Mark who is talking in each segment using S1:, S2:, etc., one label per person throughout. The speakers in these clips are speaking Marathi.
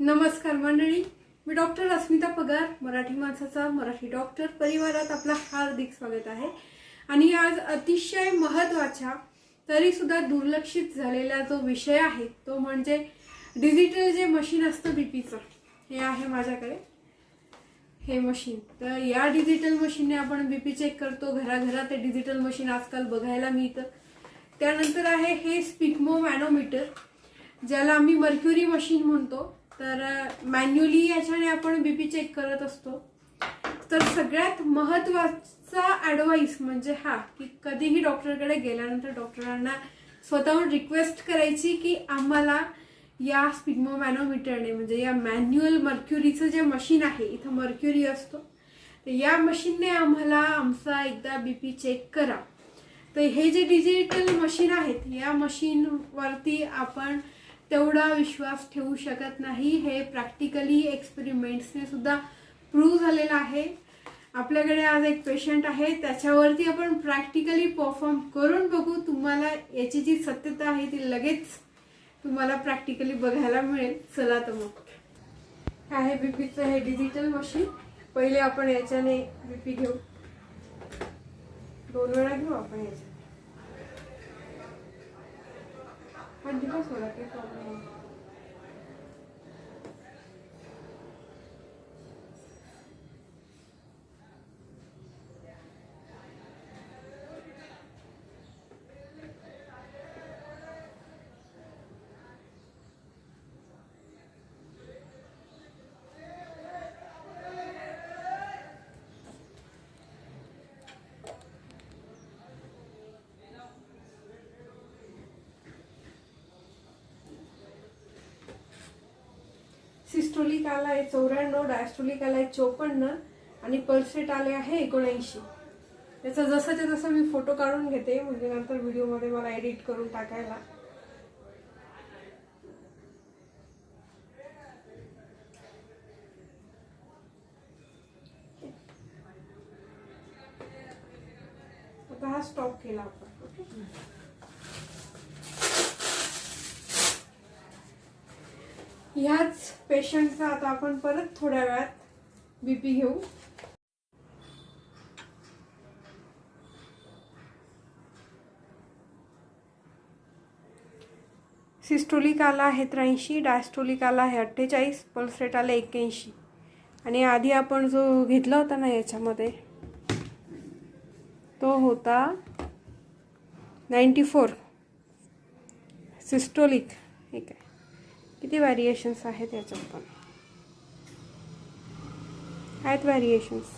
S1: नमस्कार मंडळी मी डॉक्टर अस्मिता पगार मराठी माणसाचा मराठी डॉक्टर परिवारात आपला हार्दिक स्वागत आहे. आणि आज अतिशय महत्त्वाच्या तरी सुद्धा दुर्लक्षित झालेला जो विषय आहे तो म्हणजे डिजिटल जे मशीन असतं बीपीचं हे आहे माझ्याकडे. हे मशीन तर या डिजिटल मशीनने आपण बीपी चेक करतो घराघरात ते डिजिटल मशीन आजकाल बघायला मिळतं. त्यानंतर आहे हे स्पिकमो मॅनोमीटर ज्याला आम्ही मर्क्युरी मशीन म्हणतो. तर मॅन्युअली याच्याने आपण बीपी चेक करत असतो. तर सगळ्यात महत्त्वाचा ॲडवाईस म्हणजे हा की कधीही डॉक्टरकडे गेल्यानंतर डॉक्टरांना स्वतःहून रिक्वेस्ट करायची की आम्हाला या स्पिग्मो मॅनोमीटरने म्हणजे या मॅन्युअल मर्क्युरीचं जे मशीन आहे इथं मर्क्युरी असतो. तर या मशीनने आम्हाला आमचा एकदा बी पी चेक करा. तर हे जे डिजिटल मशीन आहेत या मशीनवरती आपण तेवढा विश्वास ठेवू शकत नाही. हे प्रॅक्टिकली एक्सपेरिमेंट्सने सुद्धा प्रूव्ह झालेलं आहे. आपल्याकडे आज एक पेशंट आहे. त्याच्यावरती आपण प्रॅक्टिकली परफॉर्म करून बघू. तुम्हाला याची जी सत्यता आहे ती लगेच तुम्हाला प्रॅक्टिकली बघायला मिळेल. चला तर मग. आहे बीपीचं हे डिजिटल मशीन पहिले आपण याच्याने बीपी घेऊ. दोन वेळा घेऊ आपण याच्या हा दिवस होला काही प्रॉब्लेम नाही डायस्ट्रोलिक आला आहे चौऱ्याण्णव डायस्टोलिक आला आहे चोपन्न आणि पल्सेट आले आहे एकोणऐंशी. याचा जसंच्या तसं मी फोटो काढून घेते म्हणजे नंतर व्हिडिओमध्ये मला एडिट करून टाकायला. आता हा स्टॉप केला आपण ह्याच पेशंटचा आता आपण परत थोड्या वेळात बीपी घेऊ. सिस्टोलिक आला आहे त्र्याऐंशी डायस्टोलिक आला आहे अठ्ठेचाळीस पल्सरेट आला एक्क्याऐंशी. आणि आधी आपण जो घेतला होता ना याच्यामध्ये तो होता नाईंटी फोर. सिस्टोलिक ठीक आहे. किती व्हॅरिएशन्स आहेत याच्यात पण? आहेत व्हॅरिएशन्स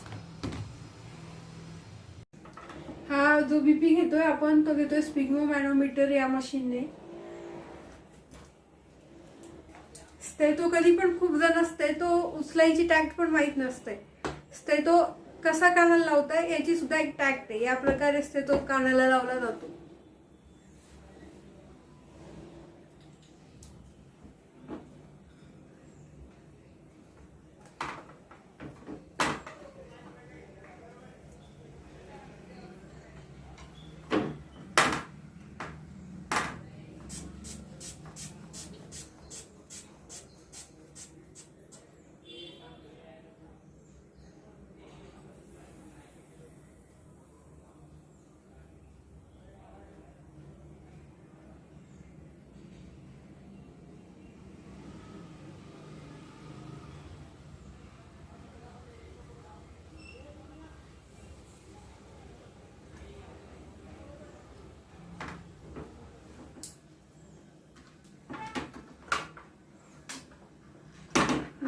S1: हा जो बीपी घेतोय आपण तो घेतोय स्पिग्मो मॅनोमीटर या मशीनने. स्टेतो कधी पण खूप जण असते तो उचलायची टॅक्ट पण माहीत नसते. स्टेतो कसा कानाला लावताय याची सुद्धा एक टॅक्ट आहे. या प्रकारे तो कानाला लावला जातो.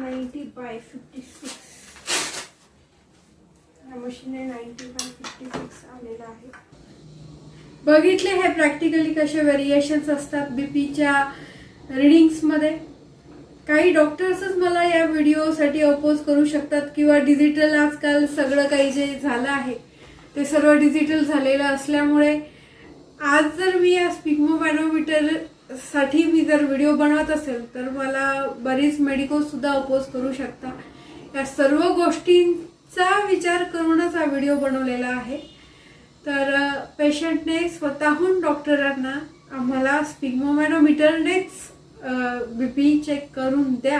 S1: नाईन्टी बाय फिफ्टी सिक्स या मशीनने नाईन्टी बाय फिफ्टी सिक्स आलेला आहे. बघितले हे प्रॅक्टिकली कसे व्हेरिएशन्स असतात बीपीच्या रिडिंग्समध्ये काही डॉक्टर्सच मला या व्हिडिओसाठी अपोज करू शकतात किंवा डिजिटल आजकाल सगळं काही जे झालं आहे ते सर्व डिजिटल झालेलं असल्यामुळे आज जर मी या स्पिग्मो साठी मी जर व्हिडिओ बनवत असेल तर मला बरीच मेडिकोसुद्धा अपोज करू शकता. या सर्व गोष्टींचा विचार करूनच हा व्हिडिओ बनवलेला आहे. तर पेशंटने स्वतःहून डॉक्टरांना आम्हाला स्पिग्मोमॅनोमीटरनेच बी पी चेक करून द्या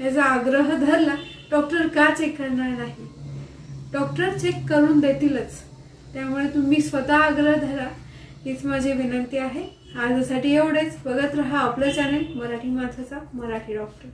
S1: याचा आग्रह धरला. डॉक्टर का चेक करणार नाही? डॉक्टर चेक करून देतीलच. त्यामुळे तुम्ही स्वतः आग्रह धरा. हीच माझी विनंती आहे. आजसाठी एवढेच. बघत राहा आपलं चॅनल मराठी माणसाचा मराठी डॉक्टर